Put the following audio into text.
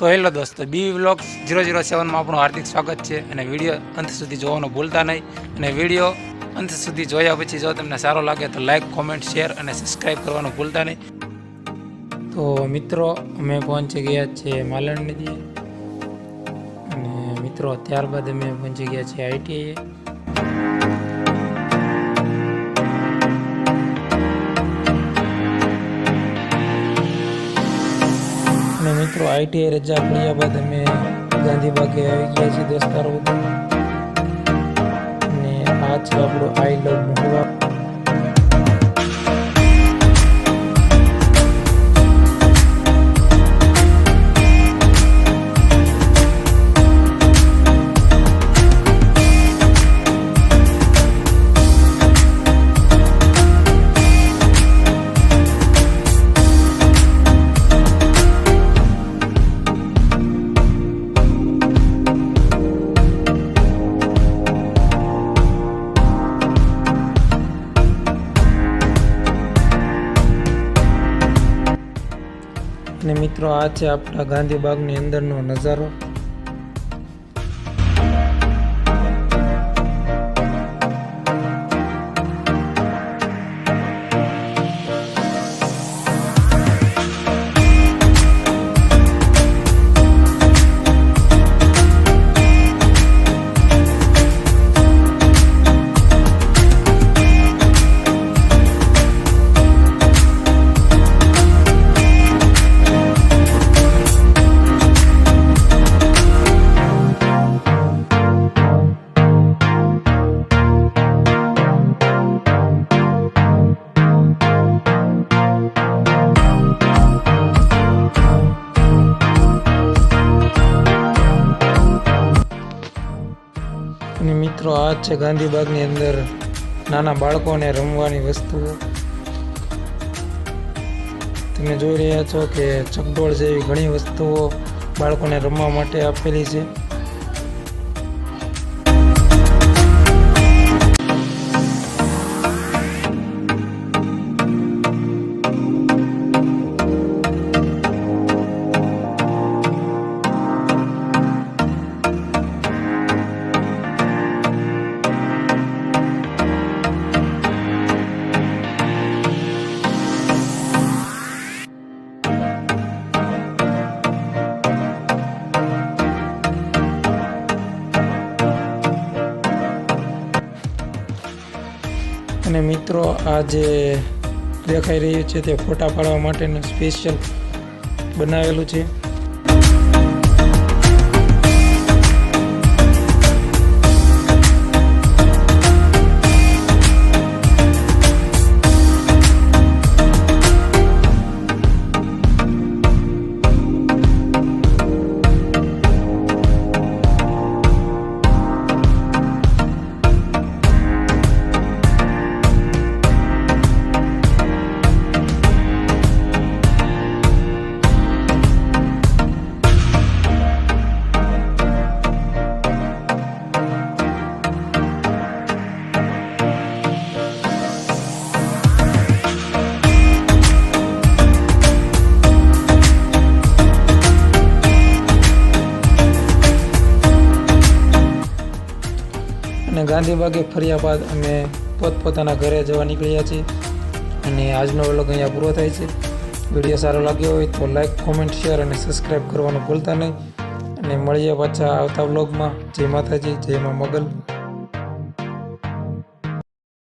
તો હેલો દોસ્તો, B vlogs zero zero સેવનમાં આપણું હાર્દિક સ્વાગત છે અને વીડિયો અંત સુધી જોવાનું ભૂલતા નહીં. અને વીડિયો અંત સુધી જોયા પછી જો તમને સારો લાગે તો લાઈક, કોમેન્ટ, શેર અને સબસ્ક્રાઈબ કરવાનું ભૂલતા નહીં. તો મિત્રો, અમે પહોંચી ગયા છીએ માલણ અને મિત્રો, ત્યારબાદ અમે પહોંચી ગયા છીએ આઈટીઆઈએ. આઈટીઆઈ રજા પડ્યા બાદ અમે ગાંધીબાગે આવી ગયા છીએ દોસ્તારો અને આ છે આપણો આઈ અને મિત્રો આ છે આપણા ગાંધીબાગની અંદરનો નજારો. અને મિત્રો, આ છે ગાંધીબાગની અંદર નાના બાળકોને રમવાની વસ્તુઓ તમે જોઈ રહ્યા છો કે ચકડોળ જેવી ઘણી વસ્તુઓ બાળકોને રમવા માટે આપેલી છે. અને મિત્રો આ જે દેખાઈ રહ્યું છે તે ફોટા પાડવા માટેનું સ્પેશિયલ બનાવેલું છે. અને ગાંધીબાગે ફર્યા બાદ અમે પોતપોતાના ઘરે જવા નીકળ્યા છીએ. અને આજનો વ્લોગ અહીંયા પૂરો થાય છે. વીડિયો સારો લાગ્યો હોય તો લાઈક, કોમેન્ટ, શેર અને સબસ્ક્રાઈબ કરવાનું ભૂલતા નહીં. અને મળીએ પાછા આવતા વ્લોગમાં. જય માતાજી, જય મા મોગલ.